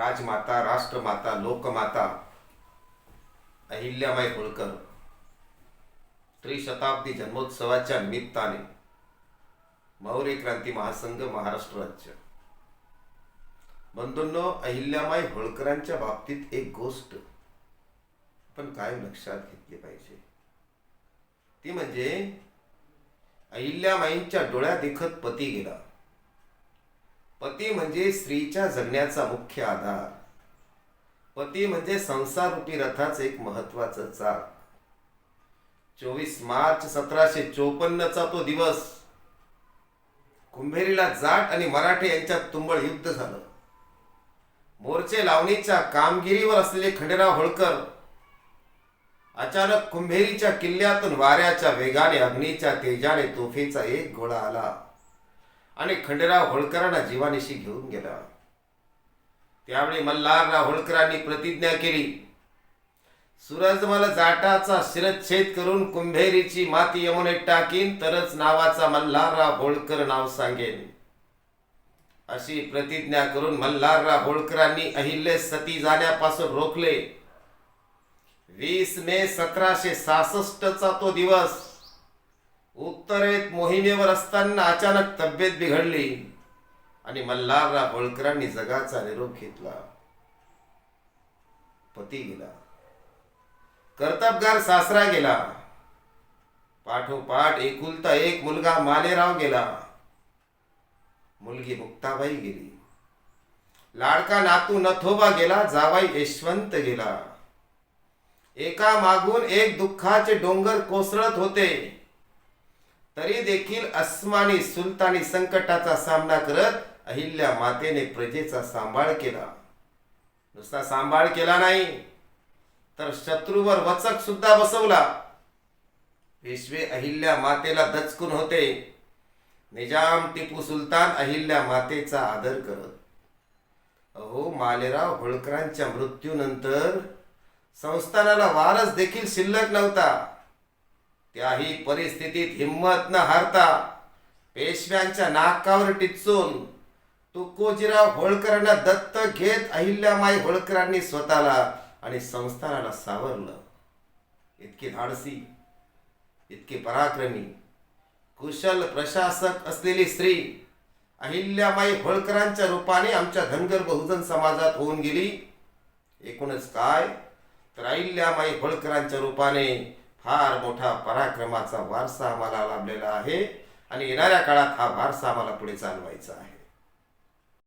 राजमाता राष्ट्रमाता लोकमाता अहिल्याबाई होळकर त्रिशताब्दी जन्मोत्सवाच्या निमित्ताने मौर्य क्रांती महासंघ महाराष्ट्र राज्य. बंधूंनो अहिल्यामाई होळकरांच्या बाबतीत एक गोष्ट आपण काय लक्षात घेतली पाहिजे. ती म्हणजे अहिल्यामाईंच्या डोळ्या देखत पती गेला. पती म्हणजे स्त्रीच्या जगण्याचा मुख्य आधार. पती म्हणजे संसाररूपी रथाचं एक महत्वाचं चाक. चोवीस मार्च सतराशे चोपन्नचा तो दिवस. कुंभेरीला जाट आणि मराठे यांच्यात तुंबळ युद्ध झालं. मोर्चे लावणीच्या कामगिरीवर असलेले खंडेराव होळकर अचानक कुंभेरीच्या किल्ल्यातून वाऱ्याच्या वेगाने अग्नीच्या तेजाने तोफेचा एक गोळा आला. आणि खंडेराव होळकरांना जीवानिशी घेऊन गेला. त्यावेळी मल्हारराव होळकरांनी प्रतिज्ञा केली. सूरजमल जाटाचा शिरच्छेद करून कुंभेरीची माती यमुनेत टाकीन तरच नावाचा मल्हारराव होळकर नाव सांगेन. अशी प्रतिज्ञा करून मल्हारराव होळकरांनी अहिल्ये सती जाण्यापासून रोखले. वीस मे सतराशे सासष्टचा तो दिवस. उत्तरेत मोहिमेवर असताना अचानक तब्येत बिघडली आणि मल्हारराव होळकरांनी जगाचा निरोप घेतला. पती गेला. कर्तबगार सासरा गेला. पाठोपाठ एकुलता एक मुलगा मालेराव गेला. मुलगी मुक्ताबाई गेली. लाडका नातू नथोबा गेला जावाई यशवंत गेला. एका मागून एक दुःखाचे डोंगर कोसळत होते. तरी देखील अस्मानी सुलतानी संकटाचा सामना करत अहिल्या मातेने प्रजेचा सांभाळ केला. नुसता सांभाळ केला नाही तर शत्रूवर वचक सुद्धा बसवला. पेशवे अहिल्या मातेला दचकून होते. निजाम टिपू सुलतान अहिल्या मातेचा आदर करत. अहो मालेराव होळकरांच्या मृत्यूनंतर संस्थानाला वारस देखील शिल्लक नव्हता. त्याही परिस्थितीत हिंमत न हारता पेशव्यांच्या नाकावर टिचून तुकोजीराव होळकरांना दत्त घेत अहिल्यामाई होळकरांनी स्वतःला आणि संस्थानाला सावरलं. इतकी धाडसी इतकी पराक्रमी कुशल प्रशासक असलेली स्त्री अहिल्यामाई होळकरांच्या रूपाने आमच्या धनगर बहुजन समाजात होऊन गेली. एकूणच काय? तर अहिल्याबाई होळकरांच्या रूपाने फार मोठा पराक्रमाचा वारसा आम्हाला लाभलेला आहे आणि येणाऱ्या काळात हा वारसा आम्हाला पुढे चालवायचा आहे.